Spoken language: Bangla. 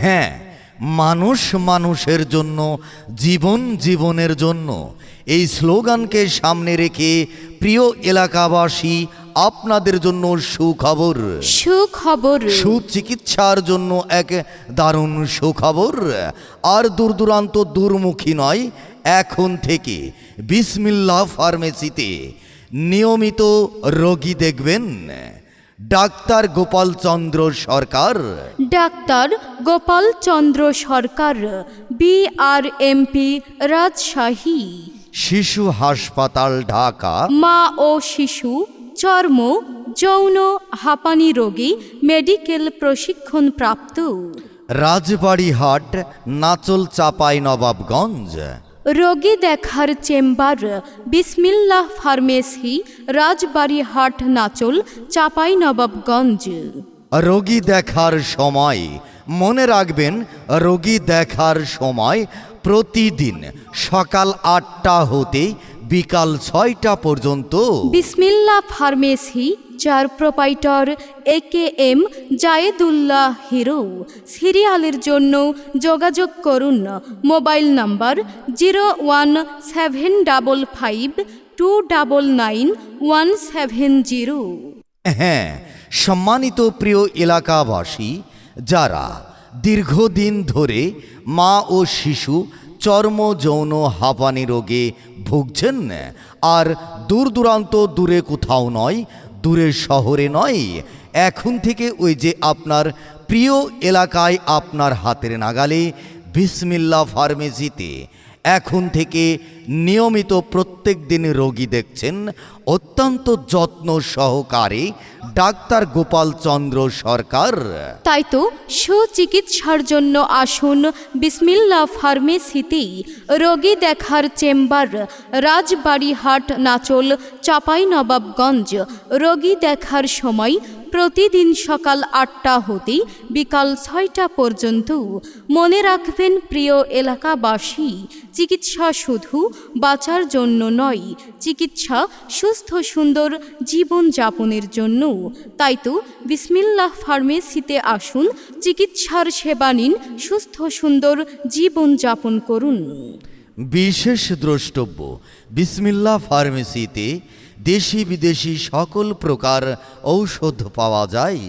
হ্যাঁ মানুষ মানুষের জন্য জীবন জীবনের জন্য। এই স্লোগানকে সামনে রেখে প্রিয় এলাকাবাসী আপনাদের জন্য সুখবর। সুখবর। সুচিকিৎসার জন্য এক দারুণ সুখবর। আর দূর দূরান্ত দূরমুখী নয় এখন থেকে বিসমিল্লা ফার্মেসিতে নিয়মিত রোগী দেখবেন। Doctor Gopal Chandra Sarkar. Doctor Gopal Chandra Sarkar BRMP Rajshahi. শিশু হাসপাতাল ঢাকা। মা ও শিশু চর্ম যৌন হাঁপানি রোগী মেডিকেল প্রশিক্ষণ প্রাপ্ত রাজবাড়ি হাট নাচল চাপাই নবাবগঞ্জ। রোগী দেখার চেম্বার, বিসমিল্লাহ ফার্মেসি, রাজবাড়িহাট, নাচল চাপাই নবাবগঞ্জ রোগী দেখার সময়, মনে রাখবেন, রোগী দেখার সময় প্রতিদিন সকাল আটটা হতে বিকাল ছয়টা পর্যন্ত। বিসমিল্লা ফার্মেসি যার proprietor A K M Zayedullah Hiro. সিরিয়ালের জন্য যোগাযোগ করুন mobile number zero one seven double five two double nine one seven zero. হ্যাঁ সম্মানিত প্রিয় এলাকাবাসী যারা দীর্ঘদিন ধরে মা ও শিশু চর্ম যৌন হাঁপানি রোগে ভুগছেন আর দূর দূরান্ত দূরে কোথাও নয় দূরের শহরে নয়, এখন থেকে ওই যে আপনার প্রিয় এলাকায় আপনার হাতের নাগালে বিসমিল্লা ফার্মেসিতে এখন থেকে নিয়মিত প্রত্যেক দিন রোগী দেখছেন অত্যন্ত যত্ন সহকারে ডাক্তার গোপাল চন্দ্র সরকার। তাই তো সুচিকিৎসার জন্য আসুন বিসমিল্লা ফার্মেসিতেই। রোগী দেখার চেম্বার, রাজবাড়িহাট, নাচল চাপাই নবাবগঞ্জ রোগী দেখার সময় প্রতিদিন সকাল আটটা হতে বিকাল ছয়টা পর্যন্ত মনে রাখবেন প্রিয় এলাকাবাসী, চিকিৎসা শুধু বাঁচার জন্য নয়, চিকিৎসা সুস্থ সুন্দর জীবন যাপনের জন্য। তাই তো বিসমিল্লাহ ফার্মেসিতে আসুন, চিকিৎসার সেবা নিন, সুস্থ সুন্দর জীবন যাপন করুন। বিশেষ দ্রষ্টব্য বিসমিল্লা ফার্মেসিতে দেশি বিদেশি সকল প্রকার ঔষধ পাওয়া যায়।